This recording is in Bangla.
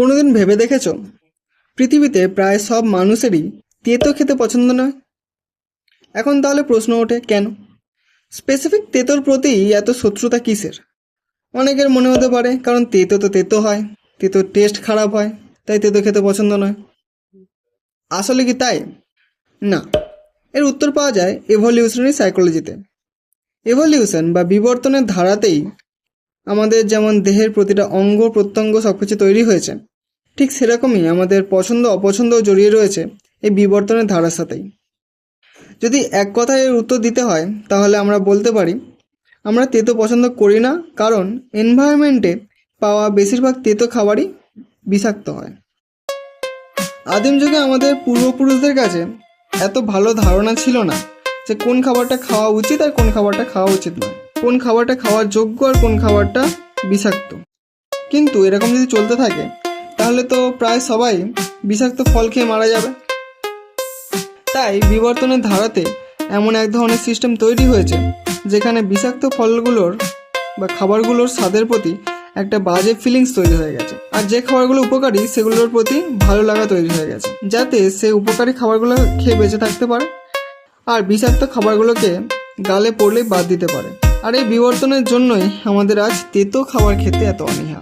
কোনোদিন ভেবে দেখেছ? পৃথিবীতে প্রায় সব মানুষেরই তেতো খেতে পছন্দ নয়। এখন তাহলে প্রশ্ন ওঠে, কেন? স্পেসিফিক তেতোর প্রতি এত শত্রুতা কিসের? অনেকের মনে হতে পারে, কারণ তেতো তো তেতো হয় তেতোর টেস্ট খারাপ হয়, তাই তেতো খেতে পছন্দ নয়। আসলে কি তাই? না। এর উত্তর পাওয়া যায় এভলিউশনারি সাইকোলজিতে এভলিউশন বা বিবর্তনের ধারাতেই আমাদের যেমন দেহের প্রতিটা অঙ্গ প্রত্যঙ্গ সব কিছু তৈরি হয়েছে ঠিক সেরকমই আমাদের পছন্দ অপছন্দও জড়িয়ে রয়েছে এই বিবর্তনের ধারার সাথেই। যদি এক কথায় এর উত্তর দিতে হয়, তাহলে আমরা বলতে পারি, আমরা তেতো পছন্দ করি না কারণ এনভায়রনমেন্টে পাওয়া বেশিরভাগ তেতো খাবারই বিষাক্ত হয়। আদিম যুগে আমাদের পূর্বপুরুষদের কাছে এত ভালো ধারণা ছিল না যে কোন খাবারটা খাওয়া উচিত আর কোন খাবারটা খাওয়া উচিত নয়। কোন খাবারটা খাওয়ার যোগ্য আর কোন খাবারটা বিষাক্ত। কিন্তু এরকম যদি চলতে থাকে তাহলে তো প্রায় সবাই বিষাক্ত ফল খেয়ে মারা যাবে। তাই বিবর্তনের ধারাতে এমন এক ধরনের সিস্টেম তৈরি হয়েছে, যেখানে বিষাক্ত ফলগুলোর বা খাবারগুলোর স্বাদের প্রতি একটা বাজে ফিলিংস তৈরি হয়ে গেছে। আর যে খাবারগুলো উপকারী, সেগুলোর প্রতি ভালো লাগা তৈরি হয়ে গেছে, যাতে সে উপকারী খাবারগুলো খেয়ে বেঁচে থাকতে পারে আর বিষাক্ত খাবারগুলোকে গালে পড়লে বাদ দিতে পারে। আর এই বিবর্তনের জন্যই আমাদের আজ তেতো খাবার খেতে এত অনীহা।